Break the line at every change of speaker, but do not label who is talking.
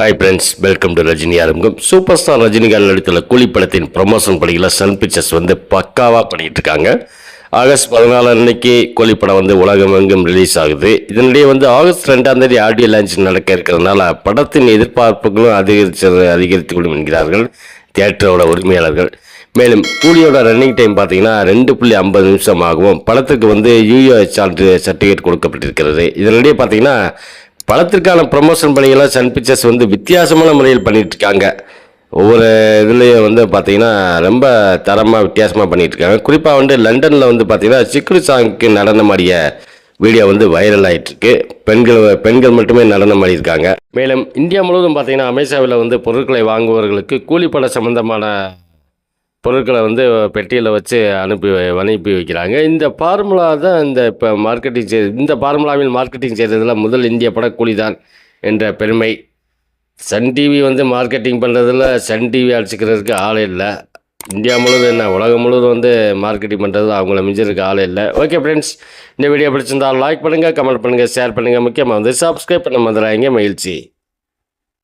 Hi friends welcome to Rajini ஆரம்பம். Super star Rajinikanth நடித்துள்ள கூலி படத்தின் ப்ரொமோஷன் பணிகளை சன் பிக்சர்ஸ் வந்து பக்காவாக பண்ணிட்டு இருக்காங்க. ஆகஸ்ட் பதினாலு அன்னைக்கு கூலி படம் வந்து உலகம் எங்கும் ரிலீஸ் ஆகுது. இதனிடையே வந்து ஆகஸ்ட் ரெண்டாம் தேதி ஆடியோ லான்ச் நடக்க இருக்கிறதுனால படத்தின் எதிர்பார்ப்புகளும் அதிகரிச்சு அதிகரித்துக் கொள்ளும் என்கிறார்கள் தியேட்டரோட உரிமையாளர்கள். மேலும் கூலியோட ரன்னிங் டைம் பார்த்தீங்கன்னா ரெண்டு புள்ளி ஐம்பது நிமிஷம் ஆகும் படத்துக்கு வந்து யூஏ சான்று சர்டிஃபிகேட் கொடுக்கப்பட்டிருக்கிறது. இதனிடையே பார்த்தீங்கன்னா படத்திற்கான ப்ரமோஷன் பணிகள்லாம் சன் பிக்சர்ஸ் வந்து வித்தியாசமான முறையில் பண்ணிகிட்ருக்காங்க ஒவ்வொரு இதுலேயும் வந்து பார்த்தீங்கன்னா ரொம்ப தரமாக வித்தியாசமாக பண்ணிகிட்ருக்காங்க இருக்காங்க குறிப்பாக வந்து லண்டனில் வந்து பார்த்தீங்கன்னா சிக்குரு சாங்க்கு நடனம் ஆடிய வீடியோ வந்து வைரல் ஆகிட்டுருக்கு பெண்கள் பெண்கள் மட்டுமே நடனம் ஆடியிருக்காங்க. மேலும் இந்தியா முழுவதும் பார்த்தீங்கன்னா அமேசாவில் வந்து பொருட்களை வாங்குபவர்களுக்கு கூலிப்பட சம்பந்தமான பொருட்களை வந்து பெட்டியில் வச்சு அனுப்பி அனுப்பி வைக்கிறாங்க. இந்த ஃபார்முலா தான் இந்த இப்போ மார்க்கெட்டிங் செய் இந்த ஃபார்முலாவில் மார்க்கெட்டிங் செய்கிறதுல முதல் இந்திய படக்கூலி தான் என்ற பெருமை. சன் டிவி வந்து மார்க்கெட்டிங் பண்ணுறதுல சன் டிவி அடிச்சுக்கிறதுக்கு ஆள் இல்லை. இந்தியா முழுவதும் என்ன உலகம் முழுவதும் வந்து மார்க்கெட்டிங் பண்ணுறது அவங்கள மிஞ்சிருக்க ஆள் இல்லை. ஓகே ஃப்ரெண்ட்ஸ் இந்த வீடியோ பிடிச்சிருந்தால் லைக் பண்ணுங்கள் கமெண்ட் பண்ணுங்கள் ஷேர் பண்ணுங்கள் முக்கியமாக வந்து சப்ஸ்கிரைப் பண்ண மதுராங்க மகிழ்ச்சி.